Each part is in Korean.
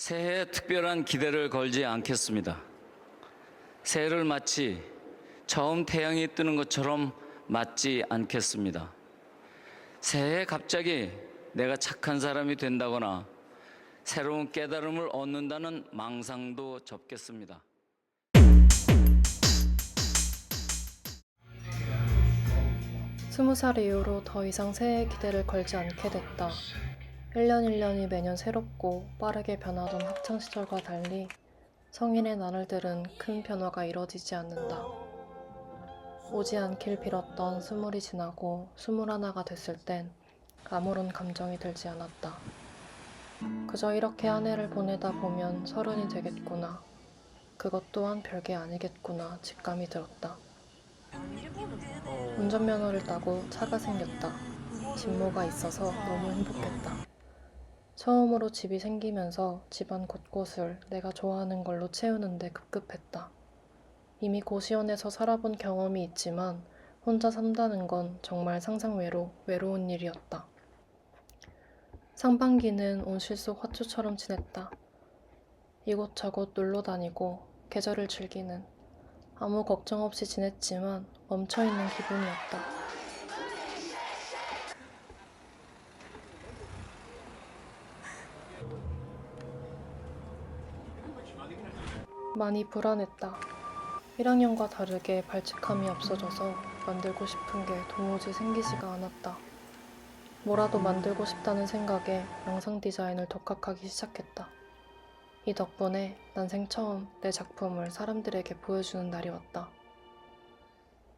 새해에 특별한 기대를 걸지 않겠습니다. 새해를 마치 처음 태양이 뜨는 것처럼 맞지 않겠습니다. 새해에 갑자기 내가 착한 사람이 된다거나 새로운 깨달음을 얻는다는 망상도 접겠습니다. 스무 살 이후로 더 이상 새해 기대를 걸지 않게 됐다. 1년 1년이 매년 새롭고 빠르게 변하던 학창시절과 달리 성인의 나날들은 큰 변화가 이뤄지지 않는다. 오지 않길 빌었던 스물이 지나고 스물하나가 됐을 땐 아무런 감정이 들지 않았다. 그저 이렇게 한 해를 보내다 보면 서른이 되겠구나. 그것 또한 별게 아니겠구나 직감이 들었다. 운전면허를 따고 차가 생겼다. 진모가 있어서 너무 행복했다. 처음으로 집이 생기면서 집안 곳곳을 내가 좋아하는 걸로 채우는데 급급했다. 이미 고시원에서 살아본 경험이 있지만 혼자 산다는 건 정말 상상 외로 외로운 일이었다. 상반기는 온실 속 화초처럼 지냈다. 이곳저곳 놀러 다니고 계절을 즐기는 아무 걱정 없이 지냈지만 멈춰있는 기분이었다. 많이 불안했다. 1학년과 다르게 발칙함이 없어져서 만들고 싶은 게 도무지 생기지가 않았다. 뭐라도 만들고 싶다는 생각에 영상 디자인을 독학하기 시작했다. 이 덕분에 난생 처음 내 작품을 사람들에게 보여주는 날이 왔다.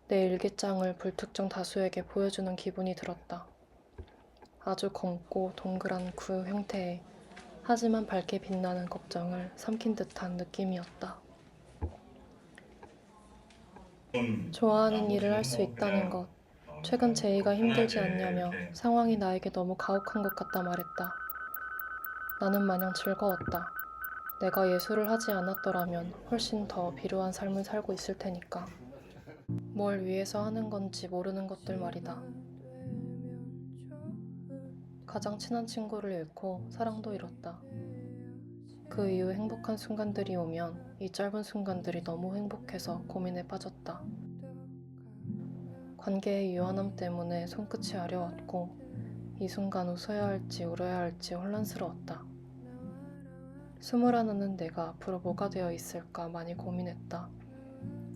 내 일기장을 불특정 다수에게 보여주는 기분이 들었다. 아주 검고 동그란 구유 형태의 하지만 밝게 빛나는 걱정을 삼킨 듯한 느낌이었다. 좋아하는 일을 할 수 있다는 것. 최근 제이가 힘들지 않냐며 상황이 나에게 너무 가혹한 것 같다 말했다. 나는 마냥 즐거웠다. 내가 예술을 하지 않았더라면 훨씬 더 비루한 삶을 살고 있을 테니까. 뭘 위해서 하는 건지 모르는 것들 말이다. 가장 친한 친구를 잃고 사랑도 잃었다. 그 이후 행복한 순간들이 오면 이 짧은 순간들이 너무 행복해서 고민에 빠졌다. 관계의 유한함 때문에 손끝이 아려웠고 이 순간 웃어야 할지 울어야 할지 혼란스러웠다. 스물 하나는 내가 앞으로 뭐가 되어 있을까 많이 고민했다.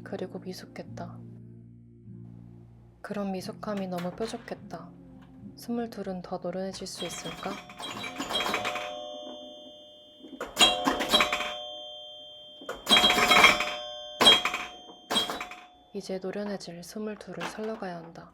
그리고 미숙했다. 그런 미숙함이 너무 뾰족했다. 스물둘은 더 노련해질 수 있을까? 이제 노련해질 스물둘을 살러가야 한다.